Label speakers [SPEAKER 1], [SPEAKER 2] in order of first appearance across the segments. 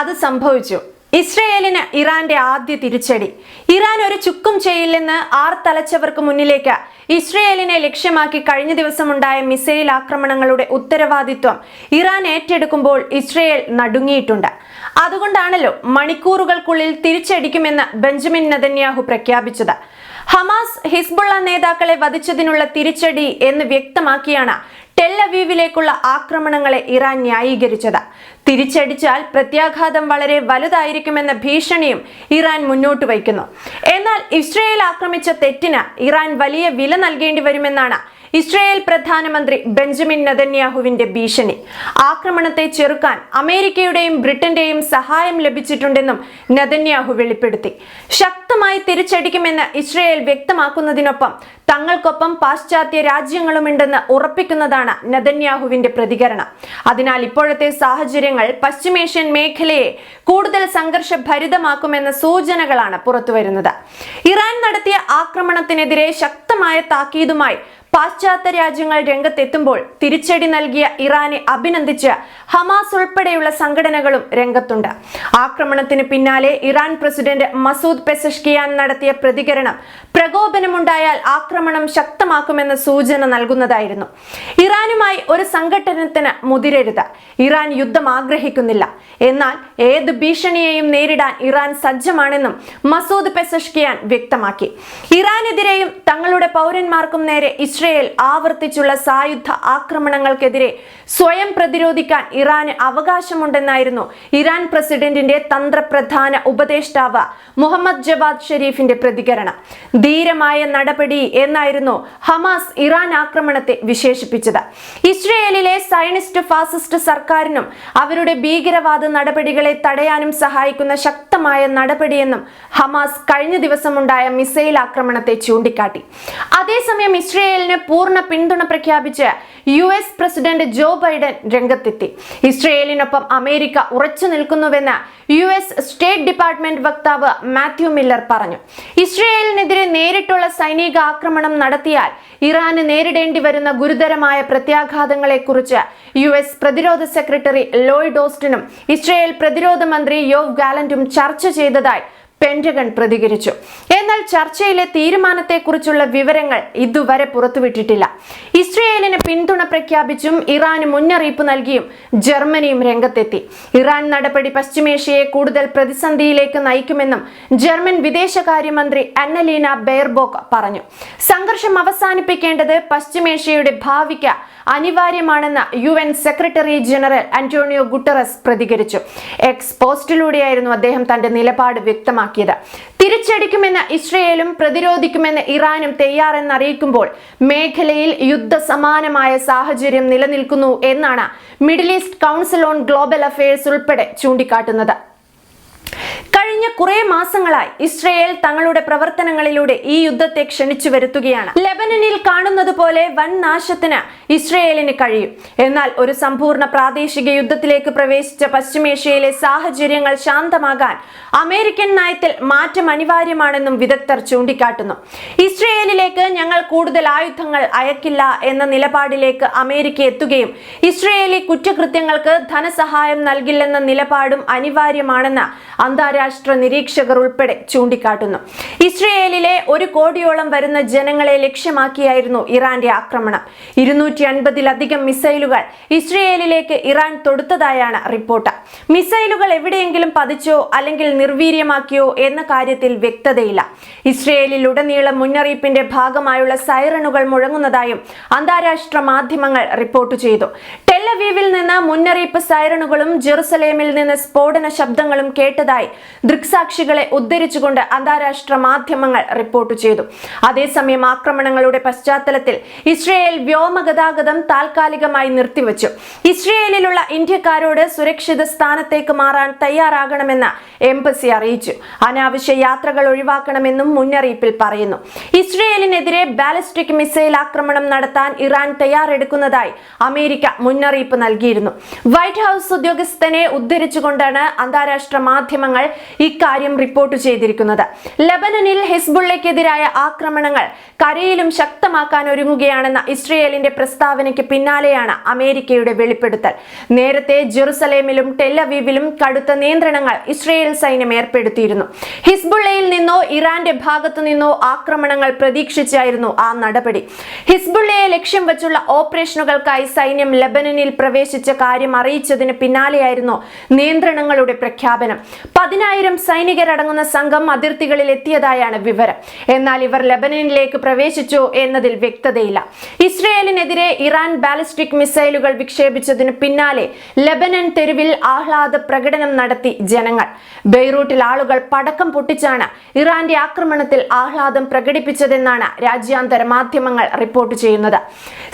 [SPEAKER 1] അത് സംഭവിച്ചു. ഇസ്രയേലിന് ഇറാന്റെ ആദ്യ തിരിച്ചടി. ഇറാൻ ഒരു ചുക്കും ചെയ്യില്ലെന്ന് ആർ തലച്ചവർക്ക് മുന്നിലേക്ക്. ഇസ്രയേലിനെ ലക്ഷ്യമാക്കി കഴിഞ്ഞ ദിവസമുണ്ടായ മിസൈൽ ആക്രമണങ്ങളുടെ ഉത്തരവാദിത്വം ഇറാൻ ഏറ്റെടുക്കുമ്പോൾ ഇസ്രയേൽ നടുങ്ങിയിട്ടുണ്ട്. അതുകൊണ്ടാണല്ലോ മണിക്കൂറുകൾക്കുള്ളിൽ തിരിച്ചടിക്കുമെന്ന് ബെഞ്ചമിൻ നദന്യാഹു പ്രഖ്യാപിച്ചത്. ഹമാസ് ഹിസ്ബുള്ള നേതാക്കളെ വധിച്ചതിനുള്ള തിരിച്ചടി എന്ന് വ്യക്തമാക്കിയാണ് ടെല്ലവീവിലേക്കുള്ള ആക്രമണങ്ങളെ ഇറാൻ ന്യായീകരിച്ചത്. തിരിച്ചടിച്ചാൽ പ്രത്യാഘാതം വളരെ വലുതായിരിക്കുമെന്ന ഭീഷണിയും ഇറാൻ മുന്നോട്ട് വയ്ക്കുന്നു. എന്നാൽ ഇസ്രയേൽ ആക്രമിച്ച തെറ്റിന് ഇറാൻ വലിയ വില നൽകേണ്ടി വരുമെന്നാണ് ഇസ്രയേൽ പ്രധാനമന്ത്രി ബെഞ്ചമിൻ നെതന്യാഹുവിന്റെ ഭീഷണി. ആക്രമണത്തെ ചെറുക്കാൻ അമേരിക്കയുടെയും ബ്രിട്ടന്റെയും സഹായം ലഭിച്ചിട്ടുണ്ടെന്നും നെതന്യാഹു വെളിപ്പെടുത്തി. ശക്തമായി തിരിച്ചടിക്കുമെന്ന് ഇസ്രയേൽ വ്യക്തമാക്കുന്നതിനൊപ്പം തങ്ങൾക്കൊപ്പം പാശ്ചാത്യ രാജ്യങ്ങളുമുണ്ടെന്ന് ഉറപ്പിക്കുന്നതാണ് നെതന്യാഹുവിന്റെ പ്രതികരണം. അതിനാൽ ഇപ്പോഴത്തെ സാഹചര്യങ്ങൾ പശ്ചിമേഷ്യൻ മേഖലയെ കൂടുതൽ സംഘർഷഭരിതമാക്കുമെന്ന സൂചനകളാണ് പുറത്തുവരുന്നത്. ഇറാൻ നടത്തിയ ആക്രമണത്തിനെതിരെ ശക്തമായ താക്കീതുമായി പാശ്ചാത്യ രാജ്യങ്ങൾ രംഗത്തെത്തുമ്പോൾ തിരിച്ചടി നൽകിയ ഇറാനെ അഭിനന്ദിച്ച് ഹമാസ് ഉൾപ്പെടെയുള്ള സംഘടനകളും രംഗത്തുണ്ട്. ആക്രമണത്തിന് പിന്നാലെ ഇറാൻ പ്രസിഡന്റ് മസൂദ് പെസഷ്കിയാൻ നടത്തിയ പ്രതികരണം പ്രകോപനമുണ്ടായാൽ ആക്രമണം ശക്തമാക്കുമെന്ന സൂചന നൽകുന്നതായിരുന്നു. ഇറാനുമായി ഒരു സംഘടനത്തിന് മുതിരരുത്. ഇറാൻ യുദ്ധം ആഗ്രഹിക്കുന്നില്ല. എന്നാൽ ഏത് ഭീഷണിയെയും നേരിടാൻ ഇറാൻ സജ്ജമാണെന്നും മസൂദ് പെസഷ്കിയാൻ വ്യക്തമാക്കി. ഇറാനെതിരെയും തങ്ങളുടെ പൗരന്മാർക്കും നേരെ ഇസ്രയേൽ ആവർത്തിച്ചുള്ള സായുധ ആക്രമണങ്ങൾക്കെതിരെ സ്വയം പ്രതിരോധിക്കാൻ ഇറാന് അവകാശമുണ്ടെന്നായിരുന്നു ഇറാൻ പ്രസിഡന്റിന്റെ തന്ത്രപ്രധാന ഉപദേഷ്ടാവ് മുഹമ്മദ് ജവാദ് ഷെരീഫിന്റെ പ്രതികരണം. ധീരമായ നടപടി എന്നായിരുന്നു ഹമാസ് ഇറാൻ ആക്രമണത്തെ വിശേഷിപ്പിച്ചത്. ഇസ്രയേലിലെ സയനിസ്റ്റ് ഫാസിസ്റ്റ് സർക്കാരിനും അവരുടെ ഭീകരവാദ നടപടികളെ തടയാനും സഹായിക്കുന്ന ശക്തമായ നടപടിയെന്നും ഹമാസ് കഴിഞ്ഞ ദിവസമുണ്ടായ മിസൈൽ ആക്രമണത്തെ ചൂണ്ടിക്കാട്ടി. അതേസമയം ഇസ്രയേലിന് പൂർണ പിന്തുണ പ്രഖ്യാപിച്ച് U S president Joe Biden രംഗത്തെത്തി. ഇസ്രയേലിനൊപ്പം അമേരിക്ക ഉറച്ചു നിൽക്കുന്നുവെന്ന് യു എസ് സ്റ്റേറ്റ് ഡിപ്പാർട്ട്മെന്റ് വക്താവ് മാത്യു മില്ലർ പറഞ്ഞു. ഇസ്രയേലിനെതിരെ നേരിട്ടുള്ള സൈനിക ആക്രമണം നടത്തിയാൽ ഇറാന് നേരിടേണ്ടി വരുന്ന ഗുരുതരമായ പ്രത്യാഘാതങ്ങളെക്കുറിച്ച് യു എസ് പ്രതിരോധ സെക്രട്ടറി ലോയിഡ് ഓസ്റ്റിനും ഇസ്രയേൽ പ്രതിരോധ മന്ത്രി യോവ് ഗാലന്റും ചർച്ച ചെയ്തതായി പെന്റഗൺ പ്രതികരിച്ചു. എന്നാൽ ചർച്ചയിലെ തീരുമാനത്തെക്കുറിച്ചുള്ള വിവരങ്ങൾ ഇതുവരെ പുറത്തുവിട്ടിട്ടില്ല. ഇസ്രയേലിന് പിന്തുണ പ്രഖ്യാപിച്ചും ഇറാന് മുന്നറിയിപ്പ് നൽകിയും ജർമ്മനിയും രംഗത്തെത്തി. ഇറാൻ നടപടി പശ്ചിമേഷ്യയെ കൂടുതൽ പ്രതിസന്ധിയിലേക്ക് നയിക്കുമെന്നും ജർമ്മൻ വിദേശകാര്യമന്ത്രി അന്നലീന ബെയർബോക്ക് പറഞ്ഞു. സംഘർഷം അവസാനിപ്പിക്കേണ്ടത് പശ്ചിമേഷ്യയുടെ ഭാവിക്ക് അനിവാര്യമാണെന്ന് U N secretary general Antonio Guterres പ്രതികരിച്ചു. എക്സ് പോസ്റ്റിലൂടെയായിരുന്നു അദ്ദേഹം തന്റെ നിലപാട് വ്യക്തമാക്കിയത്. തിരിച്ചടിക്കുമെന്ന് ഇസ്രയേലും പ്രതിരോധിക്കുമെന്ന് ഇറാനും തയ്യാറെന്നറിയിക്കുമ്പോൾ മേഖലയിൽ യുദ്ധസമാനമായ സാഹചര്യം നിലനിൽക്കുന്നു എന്നാണ് Middle East Council on Global Affairs ഉൾപ്പെടെ ചൂണ്ടിക്കാട്ടുന്നത്. കഴിഞ്ഞ കുറെ മാസങ്ങളായി ഇസ്രയേൽ തങ്ങളുടെ പ്രവർത്തനങ്ങളിലൂടെ ഈ യുദ്ധത്തെ ക്ഷണിച്ചു വരുത്തുകയാണ്. ലെബനനിൽ കാണുന്നത് പോലെ വൻ നാശത്തിന് ഇസ്രയേലിന് കഴിയും. എന്നാൽ ഒരു സമ്പൂർണ പ്രാദേശിക യുദ്ധത്തിലേക്ക് പ്രവേശിച്ച പശ്ചിമേഷ്യയിലെ സാഹചര്യങ്ങൾ ശാന്തമാകാൻ അമേരിക്കൻ നയത്തിൽ മാറ്റം അനിവാര്യമാണെന്നും വിദഗ്ധർ ചൂണ്ടിക്കാട്ടുന്നു. ഇസ്രയേലിലേക്ക് ഞങ്ങൾ കൂടുതൽ ആയുധങ്ങൾ അയക്കില്ല എന്ന നിലപാടിലേക്ക് അമേരിക്ക എത്തുകയും ഇസ്രയേലി കുറ്റകൃത്യങ്ങൾക്ക് ധനസഹായം നൽകില്ലെന്ന നിലപാടും അനിവാര്യമാണെന്ന് അന്താരാഷ്ട്ര നിരീക്ഷകർ ഉൾപ്പെടെ ചൂണ്ടിക്കാട്ടുന്നു. ഇസ്രയേലിലെ ഒരു കോടിയോളം വരുന്ന ജനങ്ങളെ ലക്ഷ്യമാക്കിയായിരുന്നു ഇറാന്റെ ആക്രമണം. ഇരുന്നൂറ്റി അൻപതിലധികം മിസൈലുകൾ ഇസ്രയേലിലേക്ക് ഇറാൻ തൊടുത്തതായാണ് റിപ്പോർട്ട്. മിസൈലുകൾ എവിടെയെങ്കിലും പതിച്ചോ അല്ലെങ്കിൽ നിർവീര്യമാക്കിയോ എന്ന കാര്യത്തിൽ വ്യക്തതയില്ല. ഇസ്രയേലിൽ ഉടനീളം മുന്നറിയിപ്പിന്റെ ഭാഗമായുള്ള സൈറണുകൾ മുഴങ്ങുന്നതായും അന്താരാഷ്ട്ര മാധ്യമങ്ങൾ റിപ്പോർട്ട് ചെയ്തു. ടെല്ലവീവിൽ നിന്ന് മുന്നറിയിപ്പ് സൈറണുകളും ജെറുസലേമിൽ നിന്ന് സ്ഫോടന ശബ്ദങ്ങളും കേട്ടതായി ദൃക്സാക്ഷികളെ ഉദ്ധരിച്ചുകൊണ്ട് അന്താരാഷ്ട്ര മാധ്യമങ്ങൾ റിപ്പോർട്ട് ചെയ്തു. അതേസമയം ആക്രമണങ്ങളുടെ പശ്ചാത്തലത്തിൽ ഇസ്രയേൽ വ്യോമഗതാഗതം താൽക്കാലികമായി നിർത്തിവച്ചു. ഇസ്രയേലിലുള്ള ഇന്ത്യക്കാരോട് സുരക്ഷിത സ്ഥാനത്തേക്ക് മാറാൻ തയ്യാറാകണമെന്ന് എംബസി അറിയിച്ചു. അനാവശ്യ യാത്രകൾ ഒഴിവാക്കണമെന്നും മുന്നറിയിപ്പിൽ പറയുന്നു. ഇസ്രയേലിനെതിരെ ബാലിസ്റ്റിക് മിസൈൽ ആക്രമണം നടത്താൻ ഇറാൻ തയ്യാറെടുക്കുന്നതായി അമേരിക്ക മുന്നറിയിപ്പ് മുന്നറിയിപ്പ് നൽകിയിരുന്നു. വൈറ്റ് ഹൗസ് ഉദ്യോഗസ്ഥനെ ഉദ്ധരിച്ചുകൊണ്ടാണ് അന്താരാഷ്ട്ര മാധ്യമങ്ങൾ ഇക്കാര്യം റിപ്പോർട്ട് ചെയ്തിരിക്കുന്നത്. ലബനനിൽ ഹിസ്ബുള്ളയ്ക്കെതിരായ ആക്രമണങ്ങൾ കരയിലും ശക്തമാക്കാൻ ഒരുങ്ങുകയാണെന്ന ഇസ്രയേലിന്റെ പ്രസ്താവനയ്ക്ക് പിന്നാലെയാണ് അമേരിക്കയുടെ വെളിപ്പെടുത്തൽ. നേരത്തെ ജെറുസലേമിലും ടെല്ലവീവിലും കടുത്ത നിയന്ത്രണങ്ങൾ ഇസ്രയേൽ സൈന്യം ഏർപ്പെടുത്തിയിരുന്നു. ഹിസ്ബുള്ളയിൽ നിന്നോ ഇറാന്റെ ഭാഗത്തു നിന്നോ ആക്രമണങ്ങൾ പ്രതീക്ഷിച്ചായിരുന്നു ആ നടപടി. ഹിസ്ബുള്ളയെ ലക്ഷ്യം വെച്ചുള്ള ഓപ്പറേഷനുകൾക്കായി സൈന്യം ലബനനിൽ പ്രവേശിച്ച കാര്യം അറിയിച്ചതിന് പിന്നാലെയായിരുന്നു നിയന്ത്രണങ്ങളുടെ പ്രഖ്യാപനം. പതിനായിരം സൈനികരടങ്ങുന്ന സംഘം അതിർത്തികളിൽ എത്തിയതായാണ് വിവരം. എന്നാൽ ഇവർ ലബനനിലേക്ക് പ്രവേശിച്ചു എന്നതിൽ വ്യക്തതയില്ല. ഇസ്രയേലിനെതിരെ ഇറാൻ ബാലിസ്റ്റിക് മിസൈലുകൾ വിക്ഷേപിച്ചതിന് പിന്നാലെ ലബനൻ തെരുവിൽ ആഹ്ലാദ പ്രകടനം നടത്തി ജനങ്ങൾ. ബെയ്റൂട്ടിൽ ആളുകൾ പടക്കം പൊട്ടിച്ചാണ് ഇറാന്റെ ആക്രമണത്തിൽ ആഹ്ലാദം പ്രകടിപ്പിച്ചതെന്നാണ് രാജ്യാന്തര മാധ്യമങ്ങൾ റിപ്പോർട്ട് ചെയ്യുന്നത്.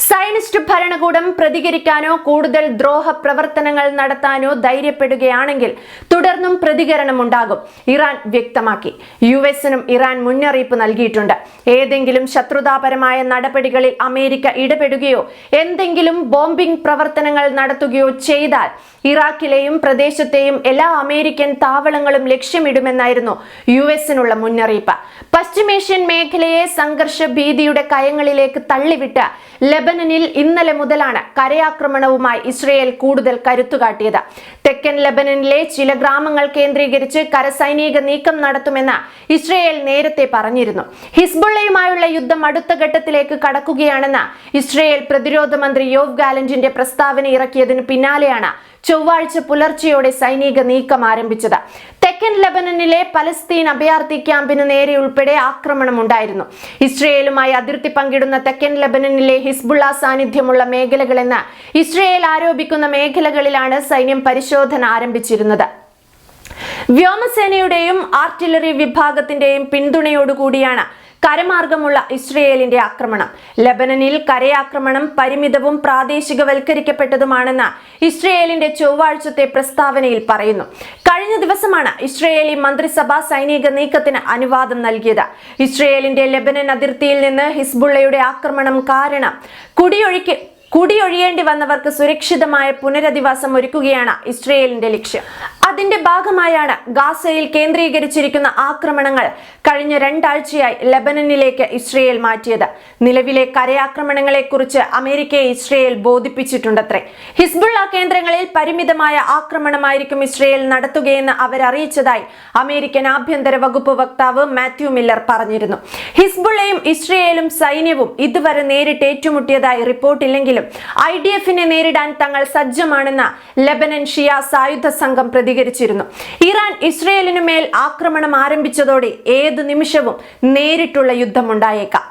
[SPEAKER 1] സയനിസ്റ്റ് ഭരണകൂടം പ്രതികരിക്കാനോ കൂടുതൽ ദ്രോഹ പ്രവർത്തനങ്ങൾ നടത്താനോ ധൈര്യപ്പെടുകയാണെങ്കിൽ തുടർന്നും പ്രതികരണം ഉണ്ടാകും ഇറാൻ വ്യക്തമാക്കി. യു എസിനും ഇറാൻ മുന്നറിയിപ്പ് നൽകിയിട്ടുണ്ട്. ഏതെങ്കിലും ശത്രുതാപരമായ നടപടികളിൽ അമേരിക്ക ഇടപെടുകയോ എന്തെങ്കിലും ബോംബിംഗ് പ്രവർത്തനങ്ങൾ നടത്തുകയോ ചെയ്താൽ ഇറാഖിലെയും പ്രദേശത്തെയും എല്ലാ അമേരിക്കൻ താവളങ്ങളും ലക്ഷ്യമിടുമെന്നായിരുന്നു യു എസിനുള്ള മുന്നറിയിപ്പ്. പശ്ചിമേഷ്യൻ മേഖലയെ സംഘർഷ ഭീതിയുടെ കയങ്ങളിലേക്ക് തള്ളിവിട്ട് ലെബനനിൽ ഇന്നലെ മുതലാണ് കരയാക്രമണവുമായി ഇസ്രയേൽ കൂടുതൽ കരുത്തുകാട്ടിയത് തെക്കൻ ലെബനനിലെ ചില ഗ്രാമങ്ങൾ കേന്ദ്രീകരിച്ച് കരസൈനിക നീക്കം നടത്തുമെന്ന് ഇസ്രയേൽ നേരത്തെ പറഞ്ഞിരുന്നു. ഹിസ്ബുള്ളയുമായുള്ള യുദ്ധം അടുത്ത ഘട്ടത്തിലേക്ക് കടക്കുകയാണെന്ന് ഇസ്രയേൽ പ്രതിരോധ മന്ത്രി യോവ് ഗാലന്റിന്റെ പ്രസ്താവന ഇറക്കിയതിന് പിന്നാലെയാണ് ചൊവ്വാഴ്ച പുലർച്ചെയോടെ സൈനിക നീക്കം ആരംഭിച്ചത്. തെക്കൻ ലബനനിലെ പലസ്തീൻ അഭയാർത്ഥി ക്യാമ്പിന് നേരെ ഉൾപ്പെടെ ആക്രമണം ഉണ്ടായിരുന്നു. ഇസ്രയേലുമായി അതിർത്തി പങ്കിടുന്ന തെക്കൻ ലബനനിലെ ഹിസ്ബുള്ള സാന്നിധ്യമുള്ള മേഖലകളെന്ന് ഇസ്രയേൽ ആരോപിക്കുന്ന മേഖലകളിലാണ് സൈന്യം പരിശോധന ആരംഭിച്ചിരുന്നത്. വ്യോമസേനയുടെയും ആർട്ടിലറി വിഭാഗത്തിന്റെയും പിന്തുണയോടുകൂടിയാണ് കരമാർഗമുള്ള ഇസ്രയേലിന്റെ ആക്രമണം. ലബനനിൽ കരയാക്രമണം പരിമിതവും പ്രാദേശികവൽക്കരിക്കപ്പെട്ടതുമാണെന്ന് ഇസ്രയേലിന്റെ ചൊവ്വാഴ്ചത്തെ പ്രസ്താവനയിൽ പറയുന്നു. കഴിഞ്ഞ ദിവസമാണ് ഇസ്രയേലി മന്ത്രിസഭാ സൈനിക നീക്കത്തിന് അനുവാദം നൽകിയത്. ഇസ്രയേലിന്റെ ലബനൻ അതിർത്തിയിൽ നിന്ന് ഹിസ്ബുള്ളയുടെ ആക്രമണം കാരണം കുടിയൊഴിക്ക് കുടിയൊഴിയേണ്ടി വന്നവർക്ക് സുരക്ഷിതമായ പുനരധിവാസം ഒരുക്കുകയാണ് ഇസ്രയേലിന്റെ ലക്ഷ്യം. അതിന്റെ ഭാഗമായാണ് ഗാസയിൽ കേന്ദ്രീകരിച്ചിരിക്കുന്ന ആക്രമണങ്ങൾ കഴിഞ്ഞ രണ്ടാഴ്ചയായി ലബനനിലേക്ക് ഇസ്രയേൽ മാറ്റിയത്. നിലവിലെ കരയാക്രമണങ്ങളെക്കുറിച്ച് അമേരിക്കയെ ഇസ്രയേൽ ബോധിപ്പിച്ചിട്ടുണ്ടത്രേ. ഹിസ്ബുള്ള കേന്ദ്രങ്ങളിൽ പരിമിതമായ ആക്രമണമായിരിക്കും ഇസ്രയേൽ നടത്തുകയെന്ന് അവരറിയിച്ചതായി അമേരിക്കൻ ആഭ്യന്തര വകുപ്പ് വക്താവ് മാത്യു മില്ലർ പറഞ്ഞിരുന്നു. ഹിസ്ബുള്ളയും ഇസ്രയേലും സൈന്യവും ഇതുവരെ നേരിട്ട് ഏറ്റുമുട്ടിയതായി റിപ്പോർട്ടില്ലെങ്കിലും ഐ ഡി എഫിനെ നേരിടാൻ തങ്ങൾ സജ്ജമാണെന്ന് ലബനൻ ഷിയ സായുധ സംഘം പ്രതികരിച്ചിരുന്നു ഇറാൻ ഇസ്രയേലിനു മേൽ ആക്രമണം ആരംഭിച്ചതോടെ ഏതു നിമിഷവും നേരിട്ടുള്ള യുദ്ധമുണ്ടായേക്കാം.